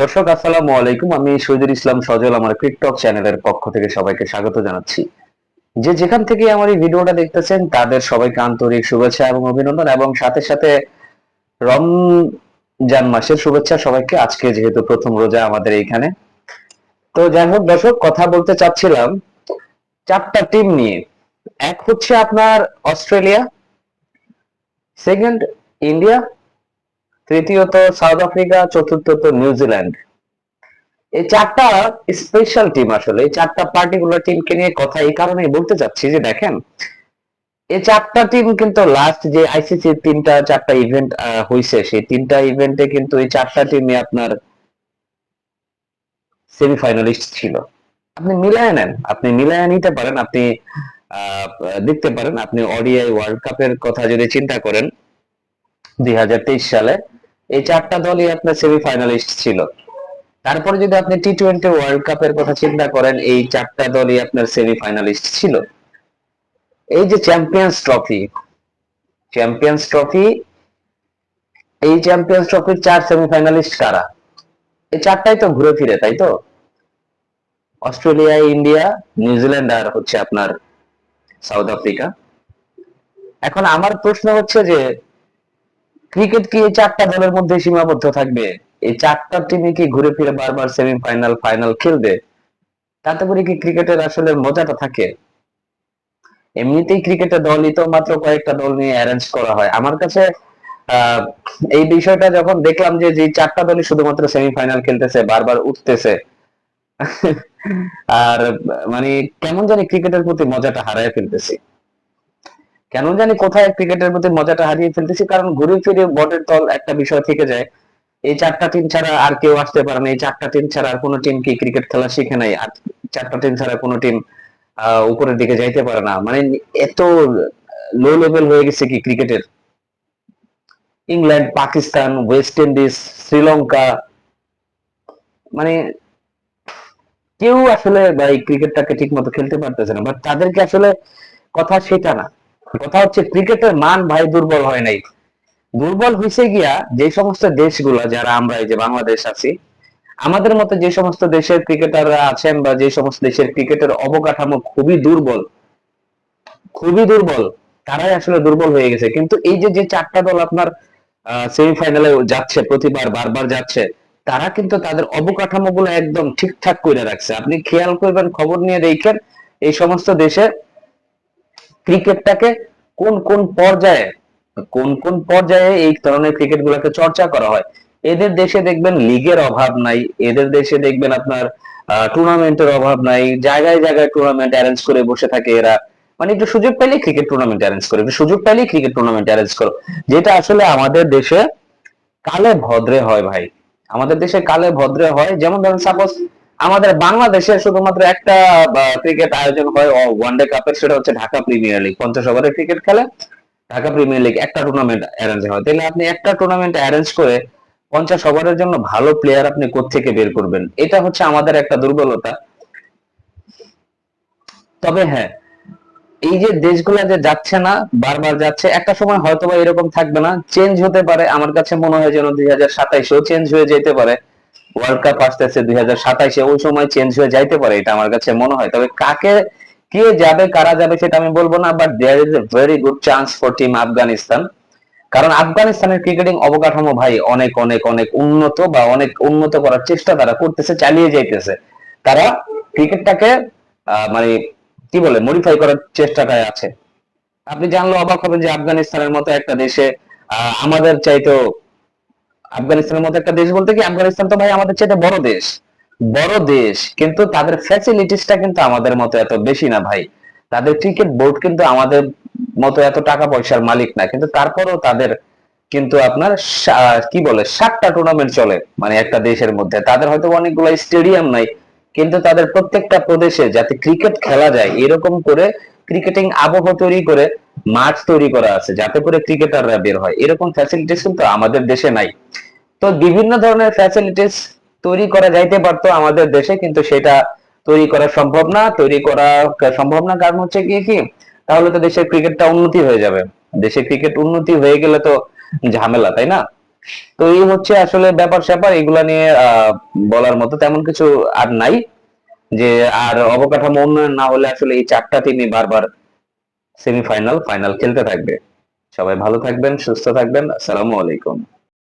দর্শক, আসসালামু আলাইকুম। আমি শহীদুল ইসলাম সজল, আমার টিকটক চ্যানেলের পক্ষ থেকে সবাইকে স্বাগত জানাচ্ছি। যে যেখান থেকে আমার এই ভিডিওটা দেখতেছেন, তাদের সবাইকে আন্তরিক শুভেচ্ছা এবং অভিনন্দন এবং সাথে সাথে রমজান মাসের শুভেচ্ছা সবাইকে। আজকে যেহেতু প্রথম রোজা আমাদের এইখানে। তো যাই হোক, দর্শক, কথা বলতে চাচ্ছিলাম চারটা টিম নিয়ে। এক হচ্ছে আপনার অস্ট্রেলিয়া সেকেন্ড ইন্ডিয়া তৃতীয়ত সাউথ আফ্রিকা, চতুর্থত নিউজিল্যান্ড এই চারটা স্পেশাল টিম আসলে, এই চারটা পার্টিকুলার টিমকে নিয়ে কথা এই কারণে বলতে চাচ্ছি যে দেখেন, এই চারটা টিম কিন্তু লাস্ট যে আইসিসি তিনটা, চারটা ইভেন্ট হয়েছে সেই তিনটা ইভেন্টে কিন্তু এই চারটা টিমে আপনার সেমিফাইনালিস্ট ছিল। আপনি মিলায় নেন, আপনি মিলায় নিতে পারেন, আপনি দেখতে পারেন, আপনি ওডিআই ওয়ার্ল্ড কাপের কথা যদি চিন্তা করেন, দুই হাজার তেইশ সালে এই চারটা দলই আপনার সেমিফাইনালিস্ট ছিল। তারপরে যদি আপনি টি টোয়েন্টি ওয়ার্ল্ড কাপের কথা চিন্তা করেন, এই চারটা দলই আপনার সেমিফাইনালিস্ট ছিল। এই যে চ্যাম্পিয়ন্স ট্রফি চ্যাম্পিয়ন্স ট্রফি এই চ্যাম্পিয়ন্স ট্রফির চার সেমিফাইনালিস্ট কারা? এই চারটাই তো ঘুরে ফিরে, তাই তো? অস্ট্রেলিয়া, ইন্ডিয়া নিউজিল্যান্ড আর হচ্ছে আপনার সাউথ আফ্রিকা এখন আমার প্রশ্ন হচ্ছে যে ক্রিকেট কি এই চারটা দলের মধ্যে সীমাবদ্ধ থাকবে? এই চারটা টিমে কি ঘুরে ফিরে বারবার সেমিফাইনাল ফাইনাল খেলবে? তাতে করে কি ক্রিকেটের আসলে মজাটা থাকে? এমনিতেই ক্রিকেটের দলই তো মাত্র কয়েকটা দল নিয়ে অ্যারেঞ্জ করা হয়। আমার কাছে এই বিষয়টা যখন দেখলাম যে যে চারটা দলই শুধুমাত্র সেমিফাইনাল খেলতেছে, বারবার উঠতেছে, আর মানে কেমন জানি ক্রিকেটের প্রতি মজাটা হারায় ফেলতেছি। কেন জানি কোথায় ক্রিকেটের প্রতি মজাটা হারিয়ে ফেলতেছি, কারণ ঘুরে ফিরে বটের দল একটা বিষয় থেকে যায়। এই চারটা টিম ছাড়া আর কেউ আসতে পারে না, এই চারটা টিম ছাড়া আর কোনো টিম কি ক্রিকেট খেলা শিখে নাই, আর চারটা টিম ছাড়া কোনো টিম উপরের দিকে যাইতে পারে না। মানে এত লো লেভেল হয়ে গেছে কি ক্রিকেটের। England, Pakistan, West Indies, Sri Lanka মানে কেউ আসলে এই ক্রিকেটটাকে ঠিক মতো খেলতে পারতেছে না বাট তাদেরকে আসলে কথা সেটা না। কথা হচ্ছে ক্রিকেটের মান ভাই দুর্বল হয় নাই। দুর্বল হয়েছে গিয়া যে সমস্ত দেশগুলা যারা আমরা এই যে বাংলাদেশ আছি, আমাদের মতো যে সমস্ত দেশের ক্রিকেটাররা আছেন বা যে সমস্ত দেশের ক্রিকেটের অবকাঠামো খুবই দুর্বল খুবই দুর্বল, তারাই আসলে দুর্বল হয়ে গেছে। কিন্তু এই যে যে চারটা দল আপনার সেমিফাইনালে যাচ্ছে, প্রতিবার, বারবার যাচ্ছে, তারা কিন্তু তাদের অবকাঠামো গুলো একদম ঠিকঠাক করে রাখছে। আপনি খেয়াল করবেন, খবর নিয়ে দেখেন, এই সমস্ত দেশে ক্রিকেটটাকে কোন কোন পর্যায়ে, কোন কোন পর্যায়ে এই ধরনের ক্রিকেট গুলাকে চর্চা করা হয়? এদের দেশে দেখবেন লিগের অভাব নাই, এদের দেশে দেখবেন আপনার টুর্নামেন্টের অভাব নাই, জায়গায় জায়গায় টুর্নামেন্ট অ্যারেঞ্জ করে বসে থাকে এরা। মানে একটু সুযোগ পাইলেই ক্রিকেট টুর্নামেন্ট অ্যারেঞ্জ করে, একটু সুযোগ পাইলেই ক্রিকেট টুর্নামেন্ট অ্যারেঞ্জ করো। যেটা আসলে আমাদের দেশে কালে ভদ্রে হয় ভাই। আমাদের দেশে কালে ভদ্রে হয়, যেমন ধরেন সাপোজ আমাদের বাংলাদেশে শুধুমাত্র একটা ক্রিকেট আয়োজন হয় ওয়ানডে কাপের সেটা হচ্ছে ঢাকা প্রিমিয়ার লিগ পঞ্চাশ ওভারের ক্রিকেট খেলে ঢাকা প্রিমিয়ার লিগ একটা টুর্নামেন্ট অ্যারেঞ্জ হয়। তাহলে আপনি একটা টুর্নামেন্ট অ্যারেঞ্জ করে পঞ্চাশ ওভারের জন্য ভালো প্লেয়ার আপনি কোত্থেকে বের করবেন? এটা হচ্ছে আমাদের একটা দুর্বলতা। তবে হ্যাঁ এই যে দেশগুলা যে যাচ্ছে না, বারবার যাচ্ছে, একটা সময় হয়তো বা এরকম থাকবে না। চেঞ্জ হতে পারে, আমার কাছে মনে হয় যেন দুই হাজার সাতাইশেও চেঞ্জ হয়ে যেতে পারে। ওয়ার্ল্ড কাপ আসতেছে দুই হাজার সাতাইশে, ওই সময় চেঞ্জ হয়ে যাইতে পারে, এটা আমার কাছে মনে হয়। তবে কাকে, কে যাবে, কারা যাবে সেটা আমি বলব না but there is a very good chance for team Afghanistan কারণ আফগানিস্তানের ক্রিকেটিং অবকাঠামো ভাই অনেক অনেক অনেক উন্নত বা অনেক উন্নত করার চেষ্টা তারা করতেছে, চালিয়ে যাইতেছে। তারা ক্রিকেটটাকে মানে কি বলে মডিফাই করার চেষ্টাটায় আছে। আপনি জানলে অবাক হবেন যে আফগানিস্তানের মতো একটা দেশে আমাদের চাইতো আফগানিস্তানের মতো একটা দেশ বলতে কি, আফগানিস্তান তো ভাই আমাদের চাইতে বড় দেশ। বড় দেশ, কিন্তু তাদের ফ্যাসিলিটিসটা কিন্তু আমাদের মতো এত বেশি না ভাই। তাদের ক্রিকেট বোর্ড কিন্তু আমাদের মতো এত টাকা পয়সার মালিক না। কিন্তু তারপরেও তাদের কিন্তু আপনার কি বলে, সাতটা টুর্নামেন্ট চলে মানে একটা দেশের মধ্যে। তাদের হয়তো অনেকগুলো স্টেডিয়াম নাই, কিন্তু তাদের প্রত্যেকটা প্রদেশে যাতে ক্রিকেট খেলা যায়, এরকম করে ক্রিকেটিং আবহ তৈরি করে মাঠ তৈরি করা আছে, যাতে করে ক্রিকেটাররা বের হয়। এরকম ফ্যাসিলিটিস কিন্তু আমাদের দেশে নাই। তো বিভিন্ন ধরনের ফ্যাসিলিটিস তৈরি করা যাইতে পারতো আমাদের দেশে, কিন্তু সেটা তৈরি করা সম্ভব না। তৈরি করা সম্ভব না কারণ হচ্ছে কি কি? তাহলে তো দেশের ক্রিকেটটা উন্নতি হয়ে যাবে। দেশে ক্রিকেট উন্নতি হয়ে গেলে তো ঝামেলা, তাই না? তো এই হচ্ছে আসলে ব্যাপার স্যাপার, এগুলা নিয়ে বলার মতো তেমন কিছু আর নাই। যে আর অবকাঠামো উন্নয়ন না হলে আসলে এই চারটা টিমই বারবার সেমিফাইনাল ফাইনাল খেলতে থাকবে। সবাই ভালো থাকবেন, সুস্থ থাকবেন। আসসালামু আলাইকুম।